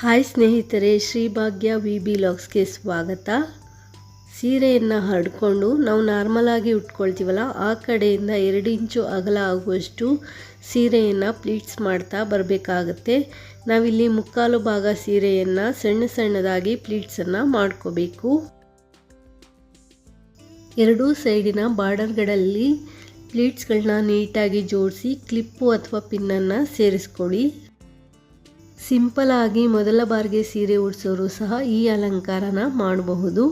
Hi ಸ್ನೇಹಿತರೆ ಶ್ರೀಭಾಗ್ಯ V B ಲಾಕ್ಸ್ಗೆ ಸ್ವಾಗತ. ಸೀರೆಯನ್ನು ಹರಡ್ಕೊಂಡು ನಾವು ನಾರ್ಮಲಾಗಿ ಉಟ್ಕೊಳ್ತೀವಲ್ಲ, ಆ ಕಡೆಯಿಂದ ಎರಡು ಇಂಚು ಅಗಲ ಆಗುವಷ್ಟು ಸೀರೆಯನ್ನು ಪ್ಲೀಟ್ಸ್ ಮಾಡ್ತಾ ಬರಬೇಕಾಗತ್ತೆ. ನಾವಿಲ್ಲಿ ಮುಕ್ಕಾಲು ಭಾಗ ಸೀರೆಯನ್ನು ಸಣ್ಣ ಸಣ್ಣದಾಗಿ ಪ್ಲೀಟ್ಸನ್ನು ಮಾಡ್ಕೋಬೇಕು. ಎರಡೂ ಸೈಡಿನ ಬಾರ್ಡರ್ಗಳಲ್ಲಿ ಪ್ಲೀಟ್ಸ್ಗಳನ್ನ ನೀಟಾಗಿ ಜೋಡಿಸಿ, ಕ್ಲಿಪ್ಪು ಅಥವಾ ಪಿನ್ನನ್ನು ಸೇರಿಸ್ಕೊಳ್ಳಿ. ಸಿಂಪಲ್ ಆಗಿ ಮೊದಲ ಬಾರಿಗೆ ಸೀರೆ ಉಡಿಸೋರು ಸಹ ಈ ಅಲಂಕಾರನ ಮಾಡಬಹುದು.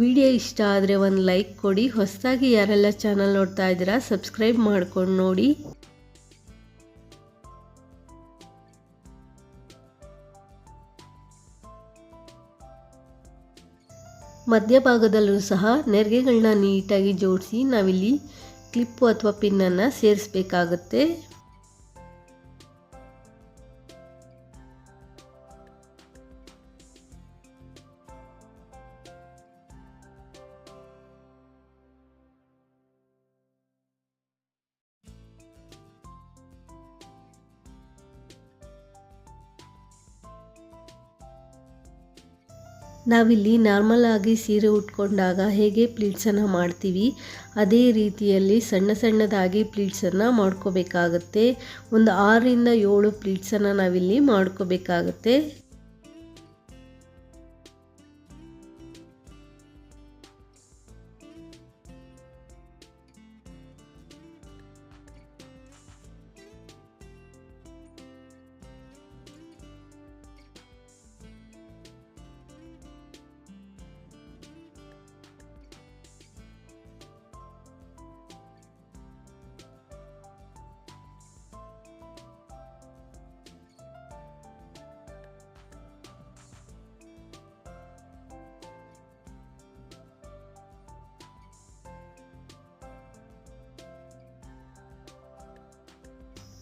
ವಿಡಿಯೋ ಇಷ್ಟ ಆದರೆ ಒಂದು ಲೈಕ್ ಕೊಡಿ. ಹೊಸದಾಗಿ ಯಾರೆಲ್ಲ ಚಾನಲ್ ನೋಡ್ತಾ ಇದ್ದೀರಾ, ಸಬ್ಸ್ಕ್ರೈಬ್ ಮಾಡ್ಕೊಂಡು ನೋಡಿ. ಮಧ್ಯಭಾಗದಲ್ಲೂ ಸಹ ನೆರಿಗೆಗಳನ್ನ ನೀಟಾಗಿ ಜೋಡಿಸಿ ನಾವಿಲ್ಲಿ ಕ್ಲಿಪ್ಪು ಅಥವಾ ಪಿನ್ನನ್ನು ಸೇರಿಸ್ಬೇಕಾಗತ್ತೆ. ನಾವಿಲ್ಲಿ ನಾರ್ಮಲ್ ಆಗಿ ಸೀರೆ ಉಟ್ಕೊಂಡಾಗ ಹೇಗೆ ಪ್ಲೀಟ್ಸನ್ನು ಮಾಡ್ತೀವಿ, ಅದೇ ರೀತಿಯಲ್ಲಿ ಸಣ್ಣ ಸಣ್ಣದಾಗಿ ಪ್ಲೀಟ್ಸನ್ನು ಮಾಡ್ಕೋಬೇಕಾಗತ್ತೆ. ಒಂದು ಆರರಿಂದ ಏಳು ಪ್ಲೀಟ್ಸನ್ನು ನಾವಿಲ್ಲಿ ಮಾಡ್ಕೋಬೇಕಾಗತ್ತೆ.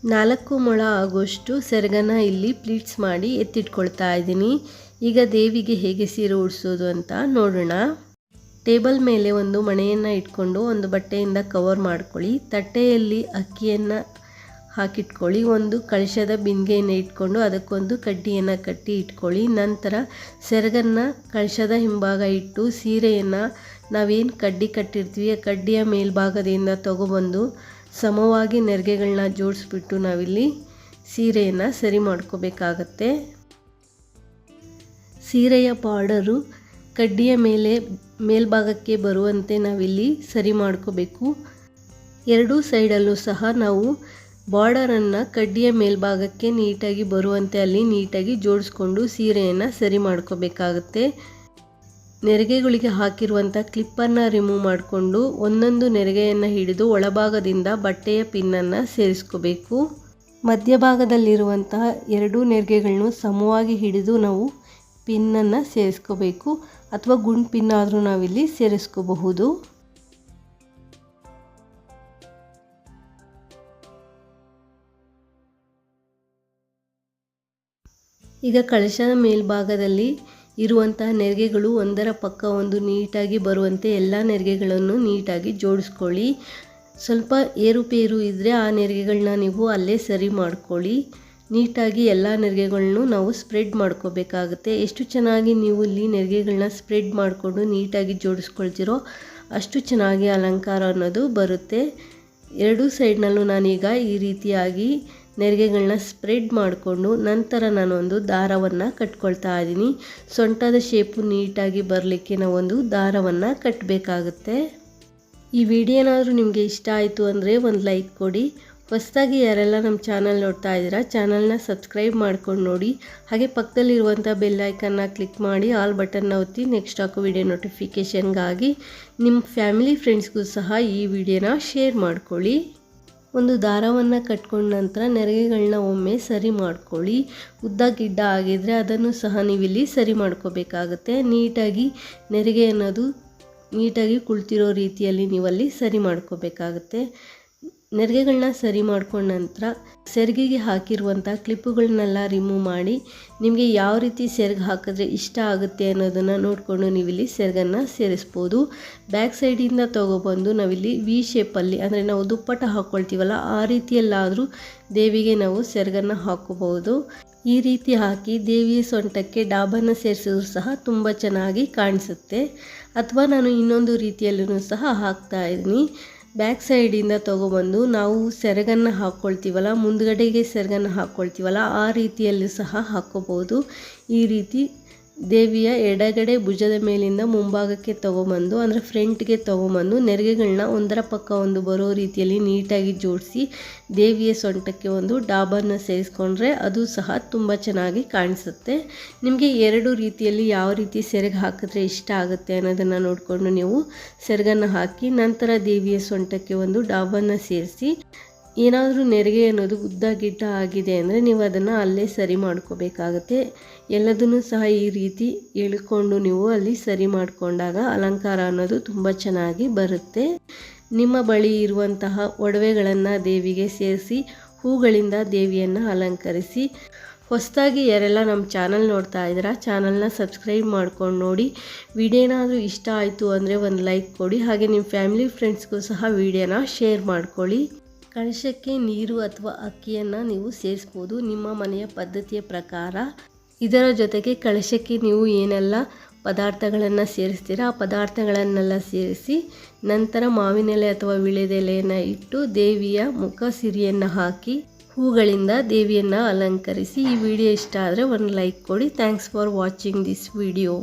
ನಾಲ್ಕು ಮೊಳ ಆಗೋಷ್ಟು ಸೆರಗನ ಇಲ್ಲಿ ಪ್ಲೀಟ್ಸ್ ಮಾಡಿ ಎತ್ತಿಟ್ಕೊಳ್ತಾ ಇದ್ದೀನಿ. ಈಗ ದೇವಿಗೆ ಹೇಗೆ ಸೀರೆ ಉಡಿಸೋದು ಅಂತ ನೋಡೋಣ. ಟೇಬಲ್ ಮೇಲೆ ಒಂದು ಮಣೆಯನ್ನು ಇಟ್ಕೊಂಡು ಒಂದು ಬಟ್ಟೆಯಿಂದ ಕವರ್ ಮಾಡ್ಕೊಳ್ಳಿ. ತಟ್ಟೆಯಲ್ಲಿ ಅಕ್ಕಿಯನ್ನು ಹಾಕಿಟ್ಕೊಳ್ಳಿ. ಒಂದು ಕಳಶದ ಬಿಂದಿಗೆಯನ್ನು ಇಟ್ಕೊಂಡು ಅದಕ್ಕೊಂದು ಕಡ್ಡಿಯನ್ನು ಕಟ್ಟಿ ಇಟ್ಕೊಳ್ಳಿ. ನಂತರ ಸೆರಗನ್ನು ಕಳಶದ ಹಿಂಭಾಗ ಇಟ್ಟು ಸೀರೆಯನ್ನು ನಾವೇನು ಕಡ್ಡಿ ಕಟ್ಟಿರ್ತೀವಿ, ಆ ಕಡ್ಡಿಯ ಮೇಲ್ಭಾಗದಿಂದ ತಗೊಬಂದು ಸಮವಾಗಿ ನೆರಿಗೆಗಳನ್ನ ಜೋಡಿಸ್ಬಿಟ್ಟು ನಾವಿಲ್ಲಿ ಸೀರೆಯನ್ನು ಸರಿ ಮಾಡ್ಕೋಬೇಕಾಗತ್ತೆ. ಸೀರೆಯ ಬಾರ್ಡರು ಕಡ್ಡಿಯ ಮೇಲೆ ಮೇಲ್ಭಾಗಕ್ಕೆ ಬರುವಂತೆ ನಾವಿಲ್ಲಿ ಸರಿ ಮಾಡ್ಕೋಬೇಕು. ಎರಡೂ ಸೈಡಲ್ಲೂ ಸಹ ನಾವು ಬಾರ್ಡರನ್ನು ಕಡ್ಡಿಯ ಮೇಲ್ಭಾಗಕ್ಕೆ ನೀಟಾಗಿ ಬರುವಂತೆ ಅಲ್ಲಿ ನೀಟಾಗಿ ಜೋಡಿಸ್ಕೊಂಡು ಸೀರೆಯನ್ನು ಸರಿ ಮಾಡ್ಕೋಬೇಕಾಗತ್ತೆ. ನೆರಿಗೆಗಳಿಗೆ ಹಾಕಿರುವಂಥ ಕ್ಲಿಪ್ಪನ್ನು ರಿಮೂವ್ ಮಾಡಿಕೊಂಡು ಒಂದೊಂದು ನೆರಿಗೆಯನ್ನು ಹಿಡಿದು ಒಳಭಾಗದಿಂದ ಬಟ್ಟೆಯ ಪಿನ್ನನ್ನು ಸೇರಿಸ್ಕೋಬೇಕು. ಮಧ್ಯಭಾಗದಲ್ಲಿರುವಂತಹ ಎರಡೂ ನೆರಿಗೆಗಳನ್ನು ಸಮವಾಗಿ ಹಿಡಿದು ನಾವು ಪಿನ್ನನ್ನು ಸೇರಿಸ್ಕೋಬೇಕು. ಅಥವಾ ಗುಂಡು ಪಿನ್ ಆದರೂ ನಾವಿಲ್ಲಿ ಸೇರಿಸ್ಕೋಬಹುದು. ಈಗ ಕಳಶದ ಮೇಲ್ಭಾಗದಲ್ಲಿ ಇರುವಂತಹ ನೆರಿಗೆಗಳು ಒಂದರ ಪಕ್ಕ ಒಂದು ನೀಟಾಗಿ ಬರುವಂತೆ ಎಲ್ಲ ನೆರಿಗೆಗಳನ್ನು ನೀಟಾಗಿ ಜೋಡಿಸ್ಕೊಳ್ಳಿ. ಸ್ವಲ್ಪ ಏರುಪೇರು ಇದ್ದರೆ ಆ ನೆರಿಗೆಗಳನ್ನ ನೀವು ಅಲ್ಲೇ ಸರಿ ಮಾಡ್ಕೊಳ್ಳಿ. ನೀಟಾಗಿ ಎಲ್ಲ ನೆರಿಗೆಗಳನ್ನು ನಾವು ಸ್ಪ್ರೆಡ್ ಮಾಡ್ಕೋಬೇಕಾಗುತ್ತೆ. ಎಷ್ಟು ಚೆನ್ನಾಗಿ ನೀವು ಇಲ್ಲಿ ನೆರಿಗೆಗಳನ್ನ ಸ್ಪ್ರೆಡ್ ಮಾಡಿಕೊಂಡು ನೀಟಾಗಿ ಜೋಡಿಸ್ಕೊಳ್ತಿರೋ ಅಷ್ಟು ಚೆನ್ನಾಗಿ ಅಲಂಕಾರ ಅನ್ನೋದು ಬರುತ್ತೆ. ಎರಡೂ ಸೈಡ್ನಲ್ಲೂ ನಾನೀಗ ಈ ರೀತಿಯಾಗಿ ನೆರಿಗೆಗಳನ್ನ ಸ್ಪ್ರೆಡ್ ಮಾಡಿಕೊಂಡು ನಂತರ ನಾನೊಂದು ದಾರವನ್ನು ಕಟ್ಕೊಳ್ತಾ ಇದ್ದೀನಿ. ಸೊಂಟದ ಶೇಪು ನೀಟಾಗಿ ಬರಲಿಕ್ಕೆ ನಾವೊಂದು ದಾರವನ್ನು ಕಟ್ಟಬೇಕಾಗುತ್ತೆ ಈ ವಿಡಿಯೋ ಏನಾದರೂ ನಿಮಗೆ ಇಷ್ಟ ಆಯಿತು ಅಂದರೆ ಒಂದು ಲೈಕ್ ಕೊಡಿ. ಹೊಸದಾಗಿ ಯಾರೆಲ್ಲ ನಮ್ಮ ಚಾನಲ್ ನೋಡ್ತಾ ಇದ್ದೀರಾ ಚಾನಲ್ನ ಸಬ್ಸ್ಕ್ರೈಬ್ ಮಾಡ್ಕೊಂಡು ನೋಡಿ. ಹಾಗೆ ಪಕ್ಕದಲ್ಲಿರುವಂಥ ಬೆಲ್ ಐಕನ್ನ ಕ್ಲಿಕ್ ಮಾಡಿ ಆಲ್ ಬಟನ್ನ ಒತ್ತಿ ನೆಕ್ಸ್ಟ್ ಹಾಕೋ ವಿಡಿಯೋ ನೋಟಿಫಿಕೇಷನ್ಗಾಗಿ ನಿಮ್ಮ ಫ್ಯಾಮಿಲಿ ಫ್ರೆಂಡ್ಸ್ಗೂ ಸಹ ಈ ವಿಡಿಯೋನ ಶೇರ್ ಮಾಡ್ಕೊಳ್ಳಿ. ಒಂದು ದಾರವನ್ನು ಕಟ್ಕೊಂಡ ನಂತರ ನೆರಿಗೆಗಳನ್ನ ಒಮ್ಮೆ ಸರಿ ಮಾಡ್ಕೊಳ್ಳಿ. ಉದ್ದ ಗಿಡ್ಡ ಆಗಿದ್ದರೆ ಅದನ್ನು ಸಹ ನೀವಿಲ್ಲಿ ಸರಿ ಮಾಡ್ಕೋಬೇಕಾಗುತ್ತೆ. ನೀಟಾಗಿ ನೆರಿಗೆ ಅನ್ನೋದು ನೀಟಾಗಿ ಕುಳಿತಿರೋ ರೀತಿಯಲ್ಲಿ ನೀವಲ್ಲಿ ಸರಿ ಮಾಡ್ಕೋಬೇಕಾಗತ್ತೆ. ನೆರಿಗೆಗಳನ್ನ ಸರಿ ಮಾಡ್ಕೊಂಡ ನಂತರ ಸೆರಿಗೆಗೆ ಹಾಕಿರುವಂಥ ಕ್ಲಿಪ್ಪುಗಳನ್ನೆಲ್ಲ ರಿಮೂವ್ ಮಾಡಿ ನಿಮಗೆ ಯಾವ ರೀತಿ ಸೆರ್ಗೆ ಹಾಕಿದ್ರೆ ಇಷ್ಟ ಆಗುತ್ತೆ ಅನ್ನೋದನ್ನು ನೋಡಿಕೊಂಡು ನೀವಿಲ್ಲಿ ಸೆರಗನ್ನು ಸೇರಿಸ್ಬೋದು. ಬ್ಯಾಕ್ ಸೈಡಿಂದ ತೊಗೊಬಂದು ನಾವಿಲ್ಲಿ ವಿ ಶೇಪಲ್ಲಿ ಅಂದರೆ ನಾವು ದುಪ್ಪಟ್ಟ ಹಾಕ್ಕೊಳ್ತೀವಲ್ಲ, ಆ ರೀತಿಯಲ್ಲಾದರೂ ದೇವಿಗೆ ನಾವು ಸೆರಗನ್ನು ಹಾಕೋಬಹುದು ಈ ರೀತಿ ಹಾಕಿ ದೇವಿಯ ಸೊಂಟಕ್ಕೆ ಡಾಬನ್ನು ಸೇರಿಸಿದ್ರು ಸಹ ತುಂಬ ಚೆನ್ನಾಗಿ ಕಾಣಿಸುತ್ತೆ. ಅಥವಾ ನಾನು ಇನ್ನೊಂದು ರೀತಿಯಲ್ಲೂ ಸಹ ಹಾಕ್ತಾ ಇದ್ದೀನಿ. ಬ್ಯಾಕ್ ಸೈಡಿಂದ ತೊಗೊಬಂದು ನಾವು ಸೆರಗನ್ನು ಹಾಕ್ಕೊಳ್ತೀವಲ್ಲ ಮುಂದ್ಗಡೆಗೆ ಸೆರಗನ್ನು ಹಾಕ್ಕೊಳ್ತೀವಲ್ಲ ಆ ರೀತಿಯಲ್ಲೂ ಸಹ ಹಾಕ್ಕೋಬೋದು ಈ ರೀತಿ ದೇವಿಯ ಎಡಗಡೆ ಭುಜದ ಮೇಲಿಂದ ಮುಂಭಾಗಕ್ಕೆ ತಗೊಂಬಂದು, ಅಂದರೆ ಫ್ರಂಟ್ಗೆ ತೊಗೊಂಬಂದು ನೆರಿಗೆಗಳನ್ನ ಒಂದರ ಪಕ್ಕ ಒಂದು ಬರೋ ರೀತಿಯಲ್ಲಿ ನೀಟಾಗಿ ಜೋಡಿಸಿ, ದೇವಿಯ ಸೊಂಟಕ್ಕೆ ಒಂದು ಡಾಬನ್ನು ಸೇರಿಸ್ಕೊಂಡ್ರೆ ಅದು ಸಹ ತುಂಬ ಚೆನ್ನಾಗಿ ಕಾಣಿಸುತ್ತೆ. ನಿಮಗೆ ಎರಡು ರೀತಿಯಲ್ಲಿ ಯಾವ ರೀತಿ ಸೆರಗು ಹಾಕಿದ್ರೆ ಇಷ್ಟ ಆಗುತ್ತೆ ಅನ್ನೋದನ್ನು ನೋಡಿಕೊಂಡು ನೀವು ಸೆರಗನ್ನು ಹಾಕಿ, ನಂತರ ದೇವಿಯ ಸೊಂಟಕ್ಕೆ ಒಂದು ಡಾಬನ್ನು ಸೇರಿಸಿ ಏನಾದರೂ ನೆರಿಗೆ ಅನ್ನೋದು ಉದ್ದ ಗಿಡ್ಡ ಆಗಿದೆ ಅಂದರೆ ನೀವು ಅದನ್ನು ಅಲ್ಲೇ ಸರಿ ಮಾಡ್ಕೋಬೇಕಾಗತ್ತೆ. ಎಲ್ಲದನ್ನು ಸಹ ಈ ರೀತಿ ಇಳ್ಕೊಂಡು ನೀವು ಅಲ್ಲಿ ಸರಿ ಮಾಡಿಕೊಂಡಾಗ ಅಲಂಕಾರ ಅನ್ನೋದು ತುಂಬ ಚೆನ್ನಾಗಿ ಬರುತ್ತೆ. ನಿಮ್ಮ ಬಳಿ ಇರುವಂತಹ ಒಡವೆಗಳನ್ನು ದೇವಿಗೆ ಸೇರಿಸಿ, ಹೂಗಳಿಂದ ದೇವಿಯನ್ನು ಅಲಂಕರಿಸಿ, ಹೊಸದಾಗಿ ಯಾರೆಲ್ಲ ನಮ್ಮ ಚಾನಲ್ ನೋಡ್ತಾ ಇದ್ದೀರಾ, ಚಾನಲ್ನ ಸಬ್ಸ್ಕ್ರೈಬ್ ಮಾಡ್ಕೊಂಡು ನೋಡಿ. ವಿಡಿಯೋ ಏನಾದರೂ ಇಷ್ಟ ಆಯಿತು ಅಂದರೆ ಒಂದು ಲೈಕ್ ಕೊಡಿ, ಹಾಗೆ ನಿಮ್ಮ ಫ್ಯಾಮಿಲಿ ಫ್ರೆಂಡ್ಸ್ಗೂ ಸಹ ವಿಡಿಯೋನ ಶೇರ್ ಮಾಡ್ಕೊಳ್ಳಿ. ಕಳಶಕ್ಕೆ ನೀರು ಅಥವಾ ಅಕ್ಕಿಯನ್ನು ನೀವು ಸೇರಿಸ್ಬೋದು. ನಿಮ್ಮ ಮನೆಯ ಪದ್ಧತಿಯ ಪ್ರಕಾರ ಇದರ ಜೊತೆಗೆ ಕಳಶಕ್ಕೆ ನೀವು ಏನೆಲ್ಲ ಪದಾರ್ಥಗಳನ್ನು ಸೇರಿಸ್ತೀರ ಆ ಪದಾರ್ಥಗಳನ್ನೆಲ್ಲ ಸೇರಿಸಿ ನಂತರ ಮಾವಿನೆಲೆ ಅಥವಾ ವಿಳೆದೆಲೆಯನ್ನು ಇಟ್ಟು ದೇವಿಯ ಮುಖ ಸಿರಿಯನ್ನು ಹಾಕಿ ಹೂಗಳಿಂದ ದೇವಿಯನ್ನು ಅಲಂಕರಿಸಿ ಈ ವಿಡಿಯೋ ಇಷ್ಟ ಆದರೆ ಒಂದು ಲೈಕ್ ಕೊಡಿ. Thanks for watching this video